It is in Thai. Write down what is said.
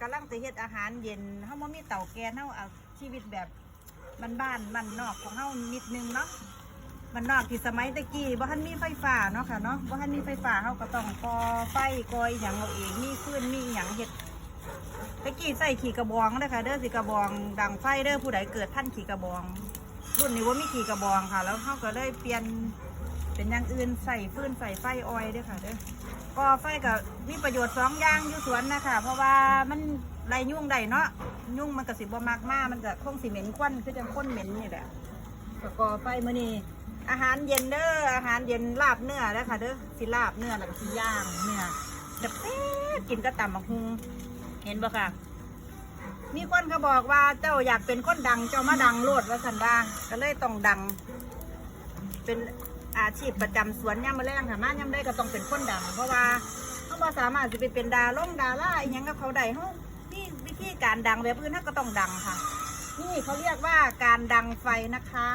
กำลังจะเฮ็ดอาหารเย็นเฮาบ่มีเตาแก๊สเฮาเอาชีวิตแบบบ้านๆบ้านนอกของเฮานิดนึงเนาะบ้านนอกที่สมัยตะกี้บ่ทันมีไฟฟ้าเนาะค่ะเนาะบ่ทันมีไฟฟ้าเฮาก็ต้องก่อไฟก่อยหยังเอาเองมีฟืนมีหยังเฮ็ดตะกี้ใส่ขี่กระบองเด้อค่ะเด้อสิกระบองดังไฟเด้อผู้ใดเกิดท่านขี่กระบอง รุ่นนี้ว่ามีขี่กระบองค่ะ แล้วเฮาก็เลยเปลี่ยน เป็นอย่างอื่นใส่ฟืนใส่ไฟออยด้อค่ะเด้อก็ไฟก็มีประโยชน์สองอย่างอยู่สวนนะคะเพราะว่ามันไรยุ่งได้เนาะยุ่งมันก็สิบ่มากมากมันก็คงสิเหม็นควันคือจังข้นเหม็นนี่แหละก็ก่อไฟมื้อนี้อาหารเย็นเด้ออาหารเย็นลาบเนื้อเด้อค่ะเด้อสิลาบเนื้อแล้วก็สิย่างเนื้อจะเป๊ะกินก็ตำบักฮุงเห็นบ่ค่ะมีคนเขาบอกว่าเจ้าอยากเป็นคนดังเจ้ามาดังโลดว่าสันว่าก็เลยต้องดัง เป็น อาชีพประจำสวนย่ำมะแรงค่ะมาย่ำได้ก็ต้องเป็นคนดัง เพราะว่าเขาบ่สามารถจะไปเป็นดาล่งดาราอหยังกับเขาได้เขานี่วิธีการดังแบบอื่นเขาก็ต้องดังค่ะ นี่เขาเรียกว่าการดังไฟนะคะ